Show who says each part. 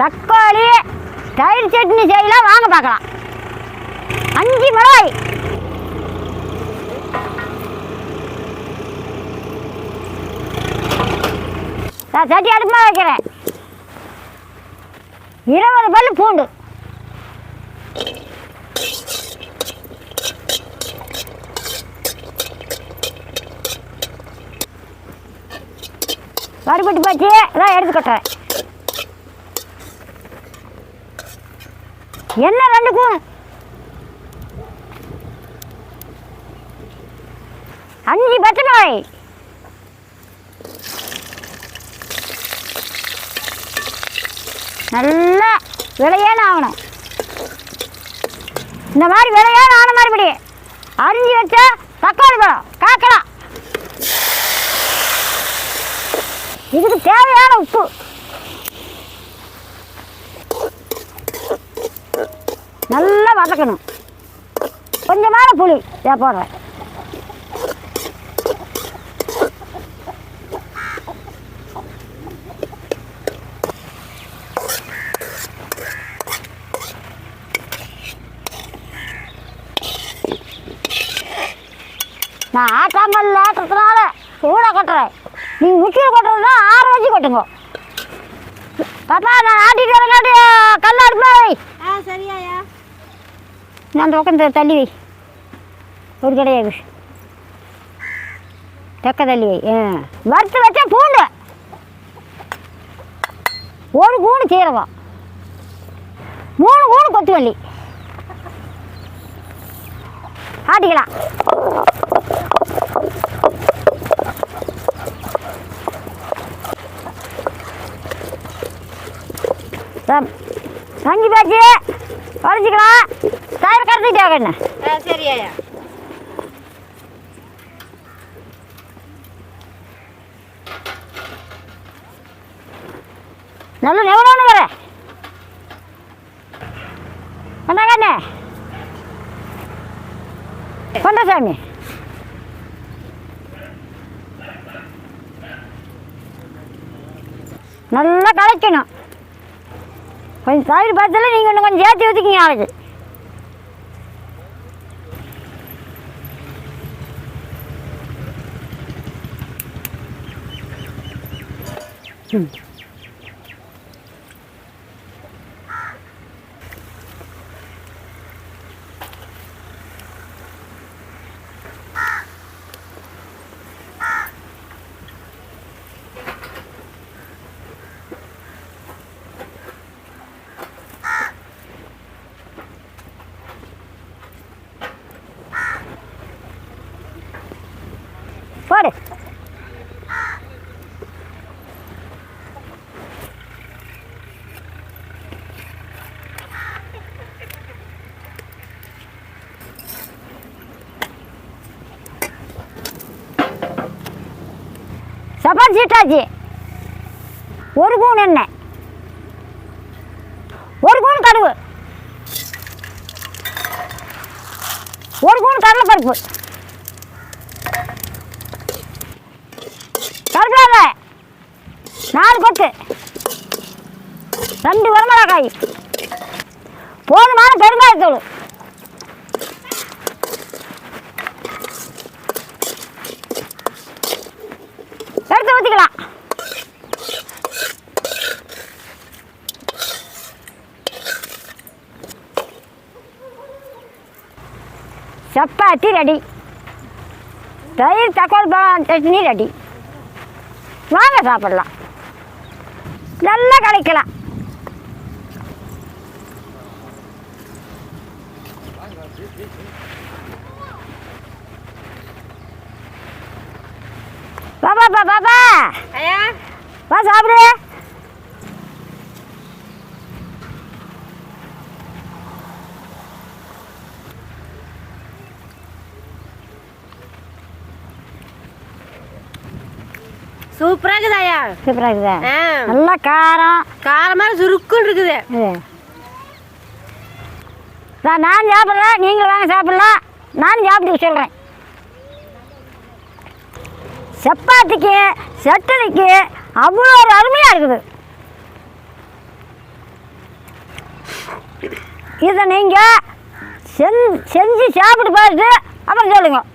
Speaker 1: தக்காளி தயிர் சட்னி செய்யலாம். வாங்க பார்க்கலாம். அஞ்சு மிளகாய். நான் சட்டி அடுப்பா வைக்கிறேன். இருபது பல் பூண்டு. வறுபட்டு போச்சு. இதான் எடுத்து கொட்டுறேன். என்ன ரெண்டு கூணு அஞ்சு பச்சை மிளகாய் நல்லா விளையான ஆகணும். இந்த மாதிரி விளையான ஆன மறுபடி அரிஞ்சு வச்ச தக்காளி பழம். காக்கலாம். இதுக்கு தேவையான உப்பு. நல்லா வதக்கணும். கொஞ்சமான புளி. இதை போடுறேன். நான் ஆட்டாங்கல் ஆட்டுறதுனால சூடாக கொட்டுறேன். நீங்கள் முச்சியில் கொட்டுறதுனா ஆற வச்சு கொட்டுங்க. பாப்பா நான் ஆட்டிட்டு வரங்காட்டி கல் அடுப்பா
Speaker 2: ஆ சரியாயா
Speaker 1: அந்த பக்கம் தள்ளி வை. ஒரு கிடையாது தெக்க தள்ளி வை. ஆ. வறுத்து வச்சா பூண்டு. ஒரு கூணு சீரகம். மூணு கூணு கொத்துமல்லி. ஆட்டிக்கலாம். சார் அஞ்சு பேச்சு உடச்சிக்கலாம் தயிர் கரைச்சிட்டாங்க என்ன
Speaker 2: ஆ சரியாயா
Speaker 1: நல்ல நெவனோன்னு வர கொண்டாங்க அண்ணே கொண்ட சாமி நல்லா கலைக்கணும் கொஞ்சம் தயிர் பார்த்தால நீங்கள் இன்னும் கொஞ்சம் சேர்த்து ஊற்றிக்கிங்க நாளைக்கு Mm. சப்பாத்தி சீட்டாச்சு ஒரு கூண் எண்ணெய் ஒரு கூண் கடுகு. ஒரு கூண் கடலைப்பருப்பு. கருவேப்பிலை நாலு கொத்து. ரெண்டு வரமிளகாய் போதுமான பெருங்காயத்தூள் எடுத்து ஊற்றிக்கலாம் சப்பாத்தி ரெடி. தயிர் தக்காளி பழம் சட்னி ரெடி. வாங்க சாப்பிடலாம். நல்லா கிடைக்கலாம் பாப்பா பா பாப்பா வா சாப்பிடு.
Speaker 2: சூப்பரா இருக்குதாயா
Speaker 1: சூப்பராக இருக்குதா? நல்லா காரம்.
Speaker 2: காரமாக சுருக்குன்னு இருக்குது.
Speaker 1: நான் நான் சாப்பிட்றேன் நீங்களும் வாங்க சாப்பிடலாம் நானும் சாப்பிட்டு சொல்கிறேன் சப்பாத்திக்கு சட்டனிக்கு அவ்வளோ ஒரு அருமையாக இருக்குது. இதை நீங்கள் செஞ் செஞ்சு சாப்பிட்டு பார்த்துட்டு அப்புறம் சொல்லுங்கள்